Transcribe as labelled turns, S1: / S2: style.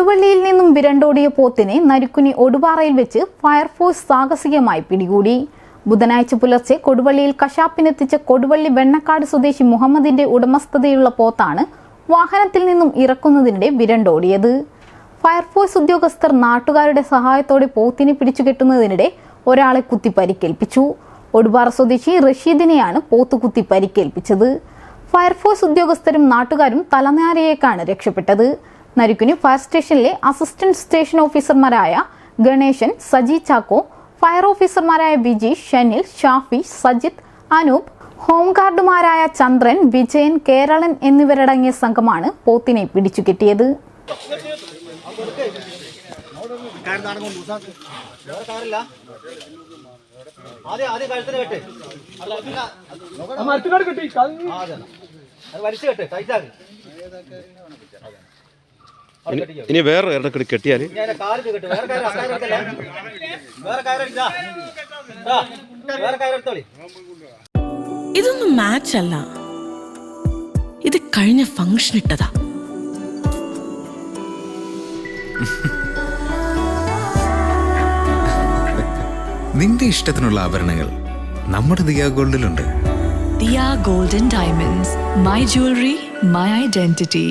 S1: കൊടുവള്ളിയിൽ നിന്നും വിരണ്ടോടിയ പോത്തിനെ നരുക്കുനി ഒടുപാറയിൽ വെച്ച് ഫയർഫോഴ്സ് സാഹസികമായി പിടികൂടി. ബുധനാഴ്ച പുലർച്ചെ കൊടുവള്ളിയിൽ കശാപ്പിനെത്തിച്ച കൊടുവള്ളി വെണ്ണക്കാട് സ്വദേശി മുഹമ്മദിന്റെ ഉടമസ്ഥതയുള്ള പോത്താണ് വാഹനത്തിൽ നിന്നും ഇറക്കുന്നതിനിടെ വിരണ്ടോടിയത്. ഫയർഫോഴ്സ് ഉദ്യോഗസ്ഥർ നാട്ടുകാരുടെ സഹായത്തോടെ പോത്തിനെ പിടിച്ചുകെട്ടുന്നതിനിടെ ഒരാളെ കുത്തി പരിക്കേൽപ്പിച്ചു ഒടുപാറ സ്വദേശി റഷീദിനെയാണ് പോത്ത് കുത്തി പരിക്കേൽപ്പിച്ചത് ഫയർഫോഴ്സ് ഉദ്യോഗസ്ഥരും നാട്ടുകാരും തലനാരിയേക്കാണ് രക്ഷപ്പെട്ടത്. നരുക്കുനി ഫയർ സ്റ്റേഷനിലെ അസിസ്റ്റന്റ് സ്റ്റേഷൻ ഓഫീസർമാരായ ഗണേശൻ സജി ചാക്കോ ഫയർ ഓഫീസർമാരായ വിജി ഷനിൽ ഷാഫി സജിത് അനൂപ് ഹോംഗാർഡുമാരായ ചന്ദ്രൻ വിജയൻ കേരളൻ എന്നിവരടങ്ങിയ സംഘമാണ് പോത്തിനെ
S2: പിടിച്ചു കിട്ടിയത്. കെട്ട്. ടൈറ്റാക്ക്.
S3: ഇനി വേറെ ഒരെണ്ണക്കെടി കെട്ടിയാൽ
S2: ഞാൻ അതിന്റെ കെട്ട് വേറെ കാര്യം അക്കാര്യം വേറെ കാര്യം എടുത്താ? വേറെ കാര്യം
S4: ഇതൊന്നും മാച്ച് അല്ല. ഇത് കഴിഞ്ഞ ഫംഗ്ഷൻ ഇട്ടതാ.
S5: നിന്റെ ഇഷ്ടത്തിനുള്ള ആഭരണങ്ങൾ നമ്മുടെ Diya ഗോൾഡിലുണ്ട്.
S6: Diya golden diamonds my jewellery my identity.